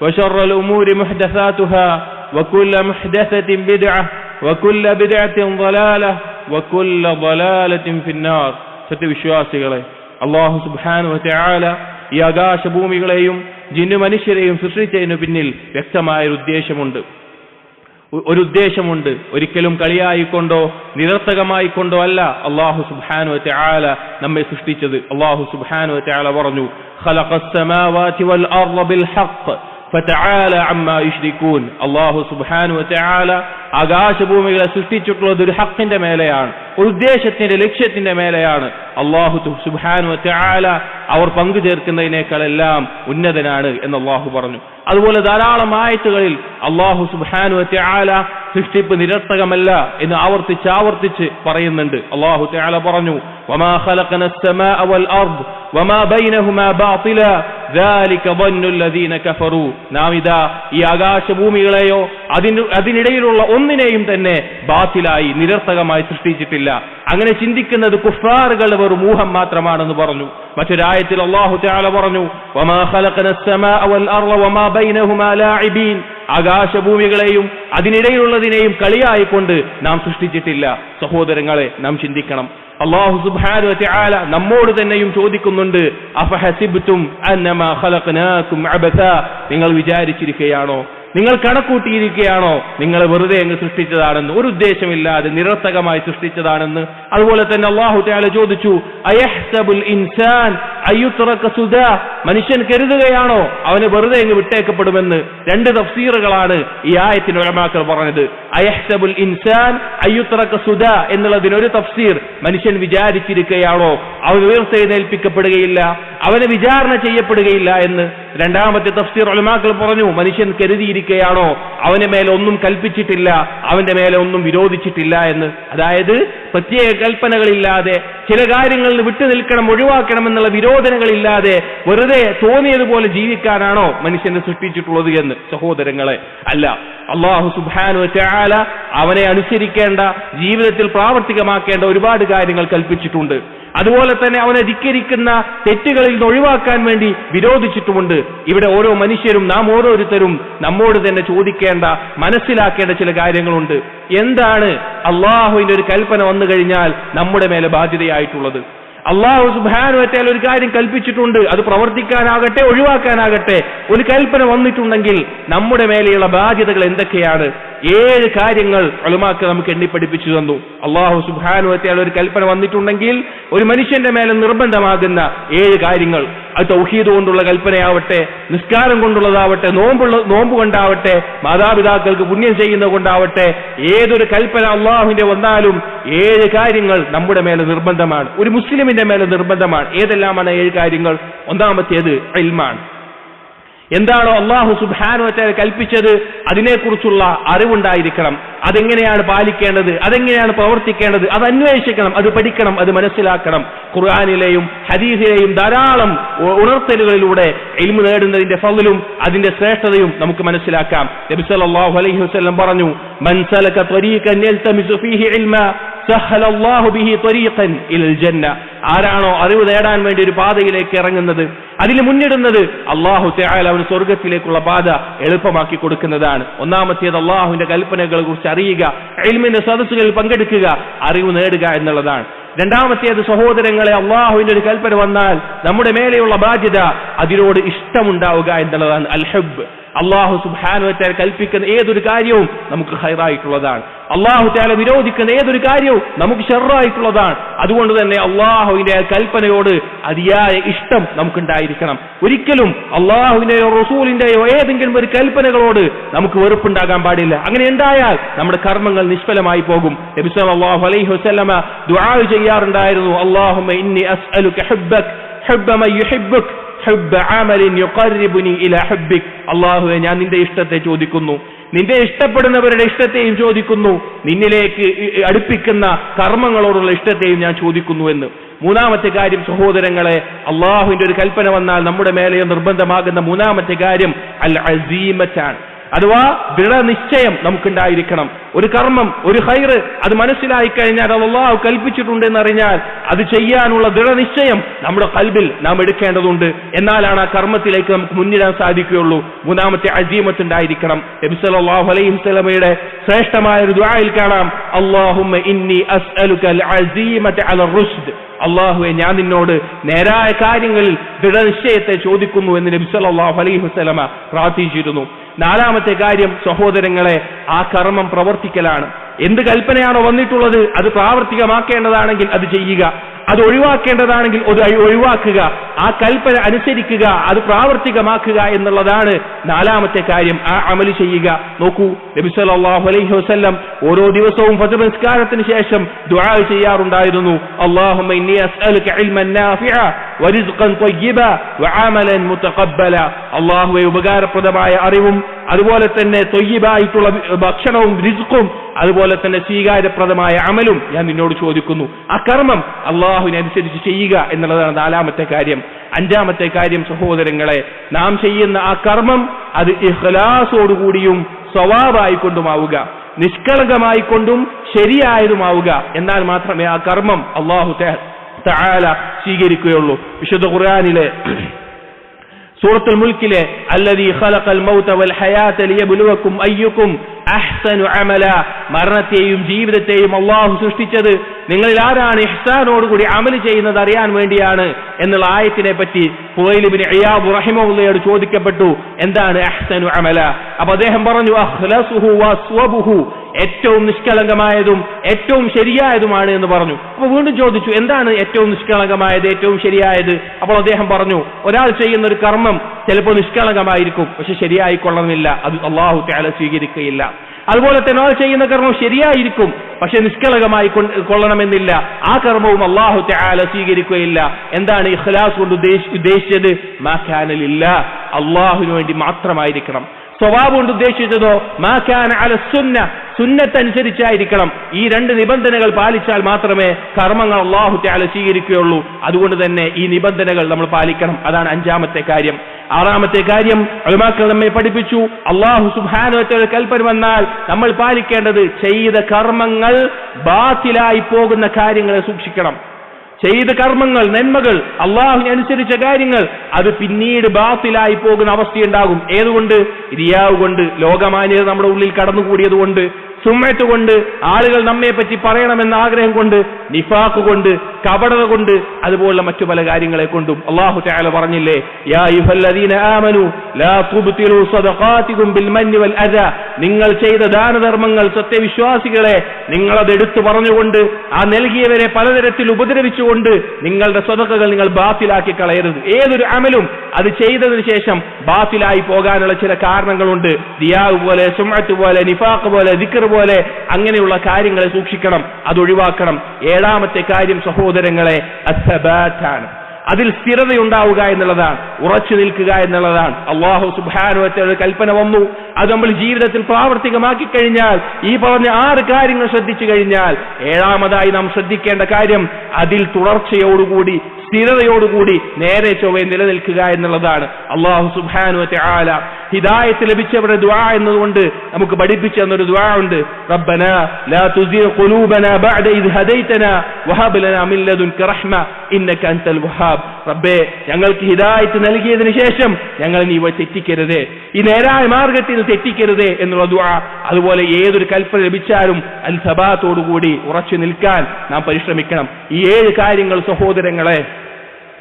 وشر الأمور محدثاتها وكل محدثة بدعة وكل بدعة ضلالة وكل ضلالة في النار സത്യവിശ്വാസികളെ അള്ളാഹു സുബാനു വറ്റയാല ഈ ആകാശഭൂമികളെയും ജിന്നു മനുഷ്യരെയും സൃഷ്ടിച്ചതിനു പിന്നിൽ വ്യക്തമായൊരു ഉദ്ദേശമുണ്ട് ഒരു ഉദ്ദേശമുണ്ട് ഒരിക്കലും കളിയായിക്കൊണ്ടോ നിരർത്ഥകമായിക്കൊണ്ടോ അല്ല അള്ളാഹു സുബാനു ആല നമ്മെ സൃഷ്ടിച്ചത് അള്ളാഹു സുബാനു ആല പറഞ്ഞു അള്ളാഹു സുബാനു ആല ആകാശഭൂമികളെ സൃഷ്ടിച്ചിട്ടുള്ളത് ഒരു ഹക്കിന്റെ മേലെയാണ് ഒരു ഉദ്ദേശത്തിന്റെ ലക്ഷ്യത്തിന്റെ മേലെയാണ്. അള്ളാഹു സുബാനു ചാല അവർ പങ്കു ചേർക്കുന്നതിനേക്കാളെല്ലാം ഉന്നതനാണ് എന്ന് അള്ളാഹു പറഞ്ഞു. അതുപോലെ ധാരാളം ആയത്തുകളിൽ അള്ളാഹു സുബാനു ചാല സൃഷ്ടിപ്പ് നിരർത്ഥകമല്ല എന്ന് ആവർത്തിച്ച് ആവർത്തിച്ച് പറയുന്നുണ്ട്. അള്ളാഹു ചാല പറഞ്ഞു നാം ഇതാ ഈ ആകാശഭൂമികളെയോ അതിന് അതിനിടയിലുള്ള ഒന്നിനെയും തന്നെ ബാത്തിലായി നിരർത്ഥകമായി സൃഷ്ടിച്ചിട്ടില്ല. അങ്ങനെ ചിന്തിക്കുന്നത് കുഫാറുകൾ ഒരു മൂഹം മാത്രമാണെന്ന് പറഞ്ഞു. മറ്റൊരായത്തിൽ അള്ളാഹു ചാല പറഞ്ഞു ആകാശഭൂമികളെയും അതിനിടയിലുള്ളതിനെയും കളിയായിക്കൊണ്ട് നാം സൃഷ്ടിച്ചിട്ടില്ല. സഹോദരങ്ങളെ നാം ചിന്തിക്കണം. അള്ളാഹു സുബ്ഹാനു വതആല നമ്മോട് തന്നെയും ചോദിക്കുന്നുണ്ട് അഫഹസിബ്തും അന്നമാ ഖലഖനാകും നിങ്ങൾ വിചാരിച്ചിരിക്കുകയാണോ? നിങ്ങൾ കണക്കൂട്ടിയിരിക്കുകയാണോ? നിങ്ങൾ വെറുതെ അങ്ങ് സൃഷ്ടിച്ചതാണെന്ന്. ഒരു ഉദ്ദേശമില്ലാതെ നിരർത്ഥകമായി സൃഷ്ടിച്ചതാണെന്ന്. അതുപോലെ തന്നെ അള്ളാഹു ചോദിച്ചു ഇൻസാൻ? അയ്യുത്രക സുദാ മനുഷ്യൻ കരുതുകയാണോ? അവന് വെറുതെ ഇങ്ങ് വിട്ടേക്കപ്പെടുമെന്ന് രണ്ട് തഫ്സീറുകളാണ് ഈ ആയത്തിന് ഒരമാക്കൾ പറഞ്ഞത്. അയഹ്സബുൽ ഇൻസാൻ അയ്യുത്രക സുദാ എന്നുള്ളതിനൊരു തഫ്സീർ മനുഷ്യൻ വിചാരിച്ചിരിക്കുകയാണോ? അവൻ ഉയർത്തെഴുന്നേൽപ്പിക്കപ്പെടുകയില്ല അവന് വിചാരണ ചെയ്യപ്പെടുകയില്ല എന്ന് രണ്ടാമത്തെ തഫ്സീർ ഒലമാക്കൾ പറഞ്ഞു. മനുഷ്യൻ കരുതിയിരിക്കുകയാണോ? അവന്റെ മേലെ ഒന്നും കൽപ്പിച്ചിട്ടില്ല. അവന്റെ മേലെ ഒന്നും വിരോധിച്ചിട്ടില്ല എന്ന്. അതായത് പ്രത്യേക കൽപ്പനകളില്ലാതെ ചില കാര്യങ്ങളിൽ വിട്ടു നിൽക്കണം ഒഴിവാക്കണം എന്നുള്ള വിരോധനങ്ങളില്ലാതെ വെറുതെ തോന്നിയതുപോലെ ജീവിക്കാനാണോ മനുഷ്യനെ സൃഷ്ടിച്ചിട്ടുള്ളത് എന്ന് സഹോദരങ്ങളെ. അല്ല അള്ളാഹു സുബാനു ചാല അവനെ അനുസരിക്കേണ്ട ജീവിതത്തിൽ പ്രാവർത്തികമാക്കേണ്ട ഒരുപാട് കാര്യങ്ങൾ കൽപ്പിച്ചിട്ടുണ്ട്. അതുപോലെ തന്നെ അവനെ ധിക്കരിക്കുന്ന തെറ്റുകളിൽ നിന്ന് ഒഴിവാക്കാൻ വേണ്ടി വിരോധിച്ചിട്ടുമുണ്ട്. ഇവിടെ ഓരോ മനുഷ്യരും നാം ഓരോരുത്തരും നമ്മോട് തന്നെ ചോദിക്കേണ്ട മനസ്സിലാക്കേണ്ട ചില കാര്യങ്ങളുണ്ട്. എന്താണ് അള്ളാഹുവിന്റെ ഒരു കൽപ്പന വന്നു കഴിഞ്ഞാൽ നമ്മുടെ മേലെ ബാധ്യതയായിട്ടുള്ളത്? അള്ളാഹു സുബാനുവറ്റാൽ ഒരു കാര്യം കൽപ്പിച്ചിട്ടുണ്ട്. അത് പ്രവർത്തിക്കാനാകട്ടെ ഒഴിവാക്കാനാകട്ടെ. ഒരു കൽപ്പന വന്നിട്ടുണ്ടെങ്കിൽ നമ്മുടെ മേലെയുള്ള ബാധ്യതകൾ എന്തൊക്കെയാണ്? ഏഴ് കാര്യങ്ങൾ അളുമാക്ക് നമുക്ക് എണ്ണിപ്പഠിപ്പിച്ചു തന്നു. അള്ളാഹു സുബാനുവറ്റാൽ ഒരു കൽപ്പന വന്നിട്ടുണ്ടെങ്കിൽ ഒരു മനുഷ്യന്റെ മേലെ നിർബന്ധമാകുന്ന ഏഴ് കാര്യങ്ങൾ. അത് തൗഹീദ് കൊണ്ടുള്ള കൽപ്പനയാവട്ടെ നിസ്കാരം കൊണ്ടുള്ളതാവട്ടെ നോമ്പുള്ള നോമ്പ് കൊണ്ടാവട്ടെ മാതാപിതാക്കൾക്ക് പുണ്യം ചെയ്യുന്നത് കൊണ്ടാവട്ടെ ഏതൊരു കൽപ്പന അള്ളാഹുവിന്റെ വന്നാലും ഏഴ് കാര്യങ്ങൾ നമ്മുടെ മേലെ നിർബന്ധമാണ്. ഒരു മുസ്ലിമിന്റെ മേലെ നിർബന്ധമാണ്. ഏതെല്ലാമാണ് ഏഴ് കാര്യങ്ങൾ? ഒന്നാമത്തേത് ഇൽമാണ്. എന്താണോ അള്ളാഹു സുബാനുവത്തെ കൽപ്പിച്ചത് അതിനെക്കുറിച്ചുള്ള അറിവുണ്ടായിരിക്കണം. അതെങ്ങനെയാണ് പാലിക്കേണ്ടത്? അതെങ്ങനെയാണ് പ്രവർത്തിക്കേണ്ടത്? അത് അന്വേഷിക്കണം അത് പഠിക്കണം അത് മനസ്സിലാക്കണം. ഖുർആാനിലെയും ഹദീസിലെയും ധാരാളം ഉണർത്തലുകളിലൂടെ എൽമു നേടുന്നതിന്റെ ഫലും അതിന്റെ ശ്രേഷ്ഠതയും നമുക്ക് മനസ്സിലാക്കാം. നബി സല്ലല്ലാഹു അലൈഹി വസല്ലം പറഞ്ഞു മൻ സലക ഫീഹി ഇൽമ ആരാണോ അറിവ് നേടാൻ വേണ്ടി ഒരു പാതയിലേക്ക് ഇറങ്ങുന്നത് അതിൽ മുന്നിടുന്നത് അള്ളാഹു അവന് സ്വർഗത്തിലേക്കുള്ള പാത എളുപ്പമാക്കി കൊടുക്കുന്നതാണ്. ഒന്നാമത്തേത് അള്ളാഹുവിന്റെ കൽപ്പനകളെ കുറിച്ച് അറിയുക എൽമിന്റെ സദസ്സുകളിൽ പങ്കെടുക്കുക അറിവ് നേടുക എന്നുള്ളതാണ്. രണ്ടാമത്തേത് സഹോദരങ്ങളെ അള്ളാഹുവിന്റെ ഒരു കൽപ്പന വന്നാൽ നമ്മുടെ മേലെയുള്ള ബാധ്യത അതിനോട് ഇഷ്ടമുണ്ടാവുക എന്നുള്ളതാണ്. അൽഹബ് അള്ളാഹു സുബാനുവറ്റാൽ കൽപ്പിക്കുന്ന ഏതൊരു കാര്യവും നമുക്ക് ഹൈറായിട്ടുള്ളതാണ് അള്ളാഹു ചാല വിരോധിക്കുന്ന ഏതൊരു കാര്യവും നമുക്ക് ഷെറായിട്ടുള്ളതാണ് അതുകൊണ്ട് തന്നെ അള്ളാഹുവിന്റെ കൽപ്പനയോട് അതിയായ ഇഷ്ടം നമുക്കുണ്ടായിരിക്കണം. ഒരിക്കലും അള്ളാഹുവിന്റെയോ റസൂലിന്റെയോ ഏതെങ്കിലും ഒരു കൽപ്പനകളോട് നമുക്ക് വെറുപ്പുണ്ടാകാൻ പാടില്ല. അങ്ങനെ ഉണ്ടായാൽ നമ്മുടെ കർമ്മങ്ങൾ നിഷ്ഫലമായി പോകും. സല്ലല്ലാഹു അലൈഹി വസല്ലമ ദുആ ചെയ്യാറുണ്ടായിരുന്നു. അല്ലാഹുമ്മ ഇന്നി ഹബ്ബ ഹബ്ബ ഇലാ ഹുബ്ബിക്. അല്ലാഹുവേ ഞാൻ നിന്റെ ഇഷ്ടത്തെ ചോദിക്കുന്നു. നിന്റെ ഇഷ്ടപ്പെടുന്നവരുടെ ഇഷ്ടത്തെയും ചോദിക്കുന്നു. നിന്നിലേക്ക് അടുപ്പിക്കുന്ന കർമ്മങ്ങളോടുള്ള ഇഷ്ടത്തെയും ഞാൻ ചോദിക്കുന്നു എന്ന്. മൂന്നാമത്തെ കാര്യം സഹോദരങ്ങളെ അള്ളാഹുവിന്റെ ഒരു കൽപ്പന വന്നാൽ നമ്മുടെ മേലെ നിർബന്ധമാകുന്ന മൂന്നാമത്തെ കാര്യം അൽ അസീമറ്റാണ് അഥവാ ദൃഢനിശ്ചയം നമുക്കുണ്ടായിരിക്കണം. ഒരു കർമ്മം ഒരു ഹൈറ് അത് മനസ്സിലായി കഴിഞ്ഞാൽ അത് അള്ളാഹു കൽപ്പിച്ചിട്ടുണ്ട് എന്നറിഞ്ഞാൽ അത് ചെയ്യാനുള്ള ദൃഢനിശ്ചയം നമ്മുടെ കൽബിൽ നാം എടുക്കേണ്ടതുണ്ട്. എന്നാലാണ് ആ കർമ്മത്തിലേക്ക് നമുക്ക് മുന്നിടാൻ സാധിക്കുകയുള്ളൂ. മൂന്നാമത്തെ അജീമത്ത് ഉണ്ടായിരിക്കണം നബി സല്ലല്ലാഹു അലൈഹി സ്വലമയുടെ ശ്രേഷ്ഠമായ ഒരു ദുആയിൽ കാണാം. അല്ലാഹുമ്മ ഇന്നി അല അള്ളാഹുവെ ഞാൻ നിന്നോട് നേരായ കാര്യങ്ങളിൽ ദൃഢനിശ്ചയത്തെ ചോദിക്കുന്നു എന്ന് നബി സല്ലല്ലാഹു അലൈഹി വസല്ലമ പ്രാർത്ഥിച്ചിരുന്നു. നാലാമത്തെ കാര്യം സഹോദരങ്ങളെ ആ കർമ്മം പ്രവർത്തിക്കലാണ്. എന്ത് കൽപ്പനയാണോ വന്നിട്ടുള്ളത് അത് പ്രാവർത്തികമാക്കേണ്ടതാണെങ്കിൽ അത് ചെയ്യുക. അത് ഒഴിവാക്കേണ്ടതാണെങ്കിൽ അത് ഒഴി- ഒഴിവാക്കുക ആ കൽപ്പന അനുസരിക്കുക അത് പ്രാവർത്തികമാക്കുക എന്നുള്ളതാണ് നാലാമത്തെ കാര്യം. ആ അമൽ ചെയ്യുക. നോക്കൂ നബി സല്ലല്ലാഹു അലൈഹി വസല്ലം ഓരോ ദിവസവും ഫജ്ർ നിസ്കാരത്തിന് ശേഷം ദുആ ചെയ്യാറുണ്ടായിരുന്നു. അല്ലാഹുമ്മ ഇന്നി ഇൽമൻ വരിസ്ഖൻ ത്വയ്യിബ മുതഖബ്ബല. ഉപകാരപ്രദമായ അറിവും അതുപോലെ തന്നെ തൊയ്യബായിട്ടുള്ള ഭക്ഷണവും റിസ്ക്കും അതുപോലെ തന്നെ സ്വീകാര്യപ്രദമായ അമലും ഞാൻ നിന്നോട് ചോദിക്കുന്നു. ആ കർമ്മം അള്ളാഹുവിനനുസരിച്ച് ചെയ്യുക എന്നുള്ളതാണ് നാലാമത്തെ കാര്യം. അഞ്ചാമത്തെ കാര്യം സഹോദരങ്ങളെ നാം ചെയ്യുന്ന ആ കർമ്മം അത് ഇഹ്ലാസോടുകൂടിയും സ്വഭാവായിക്കൊണ്ടുമാവുക നിഷ്കളങ്കമായിക്കൊണ്ടും ശരിയായതുമാവുക എന്നാൽ മാത്രമേ ആ കർമ്മം അള്ളാഹു തആല സ്വീകരിക്കുകയുള്ളൂ. വിശുദ്ധ ഖുർആനിലെ സൂറത്തുൽ മുൽക്കിലെ അല്ലദീ ഖലഖൽ മൗത വൽ ഹയാത ലിയബ്ലുവക്കും അയ്യുക്കും അഹ്സനു അമല. മരണത്തെയും ജീവിതത്തെയും അള്ളാഹു സൃഷ്ടിച്ചത് നിങ്ങളിൽ ആരാണ് ഇഹ്സാനോടുകൂടി അമൽ ചെയ്യുന്നത് അറിയാൻ വേണ്ടിയാണ് എന്നുള്ള ആയത്തിനെ പറ്റി പുവൈലിബിന് അയ്യാബ് റഹിമുള്ളയോട് ചോദിക്കപ്പെട്ടു എന്താണ് അഹ്സനു അമല? അപ്പൊ അദ്ദേഹം പറഞ്ഞു ഏറ്റവും നിഷ്കളങ്കമായതും ഏറ്റവും ശരിയായതുമാണ് എന്ന് പറഞ്ഞു. അപ്പൊ വീണ്ടും ചോദിച്ചു എന്താണ് ഏറ്റവും നിഷ്കളങ്കമായത് ഏറ്റവും ശരിയായത്? അപ്പോൾ അദ്ദേഹം പറഞ്ഞു ഒരാൾ ചെയ്യുന്ന ഒരു കർമ്മം ചിലപ്പോൾ നിഷ്കളങ്കമായിരിക്കും പക്ഷെ ശരിയായിക്കൊള്ളണമെന്നില്ല അത് അള്ളാഹു തആല സ്വീകരിക്കുകയില്ല. അതുപോലെ തന്നെ ഒരാൾ ചെയ്യുന്ന കർമ്മം ശരിയായിരിക്കും പക്ഷെ നിഷ്കളകമായി കൊള്ളണമെന്നില്ല. ആ കർമ്മവും അള്ളാഹു തആല സ്വീകരിക്കുകയില്ല. എന്താണ് ഇഖ്ലാസ് കൊണ്ട് ഉദ്ദേശിച്ചത്? മാഖാനലില്ല അള്ളാഹുവിന് വേണ്ടി മാത്രമായിരിക്കണം. സ്വഭാവം കൊണ്ട് ഉദ്ദേശിച്ചതോ മാക്കാൻ അല സുന്ന. സുന്നത്തനുസരിച്ചായിരിക്കണം. ഈ രണ്ട് നിബന്ധനകൾ പാലിച്ചാൽ മാത്രമേ കർമ്മങ്ങൾ അള്ളാഹു തആല സ്വീകരിക്കുകയുള്ളൂ. അതുകൊണ്ട് തന്നെ ഈ നിബന്ധനകൾ നമ്മൾ പാലിക്കണം. അതാണ് അഞ്ചാമത്തെ കാര്യം. ആറാമത്തെ കാര്യം അലുമാക്കൾ നമ്മെ പഠിപ്പിച്ചു. അള്ളാഹു സുബാനുവറ്റ കൽപ്പന വന്നാൽ നമ്മൾ പാലിക്കേണ്ടത് ചെയ്ത കർമ്മങ്ങൾ ബാത്തിലായി പോകുന്ന കാര്യങ്ങളെ സൂക്ഷിക്കണം. ചെയ്ത കർമ്മങ്ങൾ നന്മകൾ അള്ളാഹുവിനെ അനുസരിച്ച കാര്യങ്ങൾ അത് പിന്നീട് ബാത്തിലായി പോകുന്ന അവസ്ഥയുണ്ടാകും. ഏതുകൊണ്ട്? റിയാവ് കൊണ്ട് ലോകമാന്യത നമ്മുടെ ഉള്ളിൽ കടന്നുകൂടിയത് കൊണ്ട് സുമ്മത്ത് കൊണ്ട് ആളുകൾ നമ്മെ പറ്റി പറയണമെന്ന ആഗ്രഹം കൊണ്ട് നിഫാഖ് കൊണ്ട് കപടത കൊണ്ട് അതുപോലുള്ള മറ്റു പല കാര്യങ്ങളെ കൊണ്ടും അള്ളാഹു തആല പറഞ്ഞില്ലേ യാ ലാ തുബ്തിലു ബിൽ മന്നി വൽ നിങ്ങൾ ചെയ്ത ദാനധർമ്മങ്ങൾ സത്യവിശ്വാസികളെ നിങ്ങളത് എടുത്തു പറഞ്ഞുകൊണ്ട് ആ നൽകിയവരെ പലതരത്തിൽ ഉപദ്രവിച്ചുകൊണ്ട് നിങ്ങളുടെ സ്വതക്കകൾ നിങ്ങൾ ബാത്തിലാക്കി കളയരുത്. ഏതൊരു അമലും അത് ചെയ്തതിന് ശേഷം ബാത്തിലായി പോകാനുള്ള ചില കാരണങ്ങളുണ്ട്. ദിയാവ് പോലെ സുമത്ത് പോലെ നിഫാഖ് പോലെ ദിക്കർ പോലെ അങ്ങനെയുള്ള കാര്യങ്ങളെ സൂക്ഷിക്കണം അത് ഒഴിവാക്കണം. ഏഴാമത്തെ കാര്യം സഹോദരങ്ങളെ അസബാറ്റാണ് അതിൽ സ്ഥിരതയുണ്ടാവുക എന്നുള്ളതാണ് ഉറച്ചു നിൽക്കുക എന്നുള്ളതാണ്. അള്ളാഹു സുബാനുവറ്റയുടെ കൽപ്പന വന്നു. അത് നമ്മൾ ജീവിതത്തിൽ പ്രാവർത്തികമാക്കി കഴിഞ്ഞാൽ ഈ പറഞ്ഞ ആറ് കാര്യങ്ങൾ ശ്രദ്ധിച്ചു കഴിഞ്ഞാൽ ഏഴാമതായി നാം ശ്രദ്ധിക്കേണ്ട കാര്യം അതിൽ തുടർച്ചയോടുകൂടി സ്ഥിരതയോടുകൂടി നേരെ ചൊവ്വെ നിലനിൽക്കുക എന്നുള്ളതാണ്. അള്ളാഹു സുബാനു ആല ഹിദായത്ത് ലഭിച്ചവരുടെ ദ്വാ എന്നതുകൊണ്ട് നമുക്ക് പഠിപ്പിച്ചു തന്നൊരു ദ്വാ ഉണ്ട്. റബ്ബന ലാ ഖുലൂബന ഇദ് ഹദൈതന വഹബ് ലനാ മിൻ റഹ്മ ഇന്നക അൻതൽ വഹാബ്. റബ്ബേ ഞങ്ങൾക്ക് ഹിദായത്ത് നൽകിയതിനു ശേഷം ഞങ്ങൾ നീ തെറ്റിക്കരുത്. ഈ നേരായ മാർഗത്തിൽ തെറ്റിക്കരുത് എന്നുള്ള ദ്വാ അതുപോലെ ഏതൊരു കൽപ്പന ലഭിച്ചാലും അൽ സബാത്തോടുകൂടി ഉറച്ചു നിൽക്കാൻ നാം പരിശ്രമിക്കണം. ഈ ഏഴ് കാര്യങ്ങൾ സഹോദരങ്ങളെ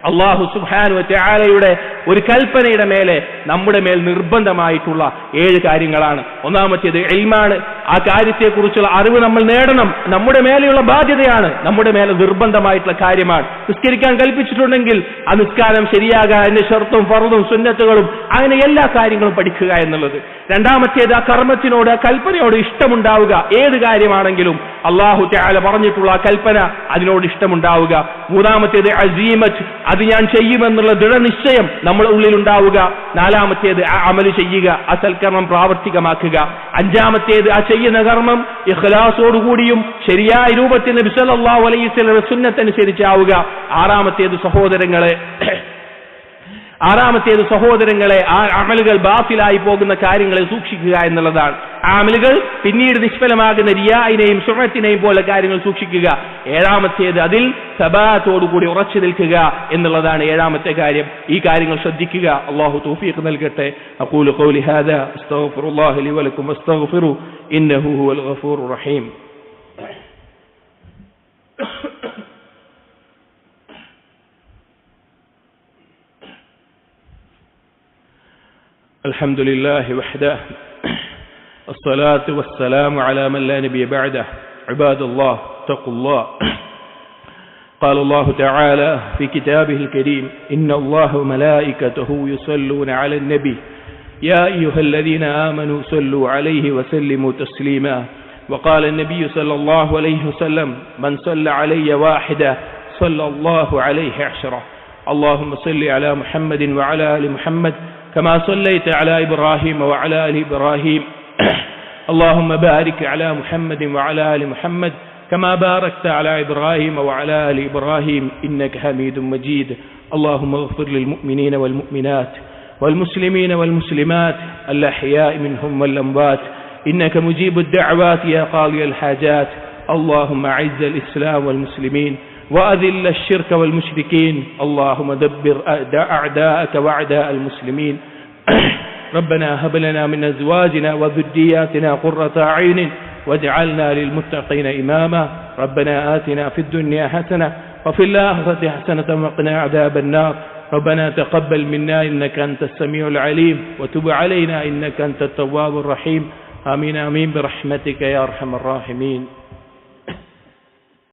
അള്ളാഹു സുഹാനു ചാലയുടെ ഒരു കൽപ്പനയുടെ മേലെ നമ്മുടെ മേൽ നിർബന്ധമായിട്ടുള്ള ഏഴ് കാര്യങ്ങളാണ്. ഒന്നാമത്തേത് എൽമാണ് ആ കാര്യത്തെക്കുറിച്ചുള്ള അറിവ് നമ്മൾ നേടണം. നമ്മുടെ മേലെയുള്ള ബാധ്യതയാണ് നമ്മുടെ മേലെ നിർബന്ധമായിട്ടുള്ള കാര്യമാണ്. നിസ്കരിക്കാൻ കൽപ്പിച്ചിട്ടുണ്ടെങ്കിൽ ആ നിസ്കാരം ശരിയാകാൻ അതിന്റെ ഷർത്തും ഫറുതും സുന്നത്തുകളും അങ്ങനെ എല്ലാ കാര്യങ്ങളും പഠിക്കുക എന്നുള്ളത്. രണ്ടാമത്തേത് ആ കർമ്മത്തിനോട് ആ കൽപ്പനയോട് ഇഷ്ടമുണ്ടാവുക. ഏത് കാര്യമാണെങ്കിലും അള്ളാഹു ത്യാല പറഞ്ഞിട്ടുള്ള ആ കൽപ്പന അതിനോട് ഇഷ്ടമുണ്ടാവുക. മൂന്നാമത്തേത് അസീമത്ത് അത് ഞാൻ ചെയ്യുമെന്നുള്ള ദൃഢനിശ്ചയം നമ്മുടെ ഉള്ളിൽ ഉണ്ടാവുക നാലാമത്തേത് അമൽ ചെയ്യുക ആ സൽക്കർമ്മം പ്രാവർത്തികമാക്കുക. അഞ്ചാമത്തേത് ആ ചെയ്യുന്ന കർമ്മം ഇഖ്ലാസോടുകൂടിയും ശരിയായ രൂപത്തിൽ നബി സല്ലല്ലാഹു അലൈഹി സുന്നത്തനുസരിച്ചാവുക. ആറാമത്തേത് സഹോദരങ്ങളെ ആറാമത്തേത് സഹോദരങ്ങളെ ആ അമലുകൾ ബാഫിലായി പോകുന്ന കാര്യങ്ങളെ സൂക്ഷിക്കുക എന്നുള്ളതാണ്. ആ അമലുകൾ പിന്നീട് നിഷ്ഫലമാകുന്ന റിയായിനെയും സുഹത്തിനെയും പോലെ കാര്യങ്ങൾ സൂക്ഷിക്കുക. ഏഴാമത്തേത് അതിൽ സബാത്തോടുകൂടി ഉറച്ചു നിൽക്കുക എന്നുള്ളതാണ് ഏഴാമത്തെ കാര്യം. ഈ കാര്യങ്ങൾ ശ്രദ്ധിക്കുക. അള്ളാഹു തൗഫീഖ് നൽകട്ടെ. അഖൂലു ഖൗലി ഹാദാ. അസ്തഗ്ഫിറുല്ലാഹി ലി വലക്കും അസ്തഗ്ഫിറു. ഇന്നഹു ഹുവൽ റഹീം. الحمد لله وحده. الصلاة والسلام على من لا نبي بعده. عباد الله اتقوا الله. قال الله تعالى في كتابه الكريم إن الله وملائكته يصلون على النبي. يا أيها الذين آمنوا صلوا عليه وسلموا تسليما. وقال النبي صلى الله عليه وسلم من صلى علي واحدة صلى الله عليه عشرة. اللهم صل على محمد وعلى آل محمد كما صليت على إبراهيم وعلى آل إبراهيم. اللهم بارك على محمد وعلى آل محمد كما باركت على إبراهيم وعلى آل إبراهيم إنك حميد مجيد. اللهم اغفر للمؤمنين والمؤمنات والمسلمين والمسلمات الأحياء منهم والأموات. إنك مجيب الدعوات يا قاضي الحاجات. اللهم أعز الإسلام والمسلمين. وأذل الشرك والمشركين. اللهم دبر أعداءك وأعداء المسلمين. ربنا هب لنا من أزواجنا وذرياتنا قرة أعين واجعلنا للمتقين إماما. ربنا آتنا في الدنيا حسنة وفي الآخرة حسنة وقنا عذاب النار. ربنا تقبل منا إنك أنت السميع العليم وتب علينا إنك أنت التواب الرحيم. آمين آمين. برحمتك يا أرحم الراحمين.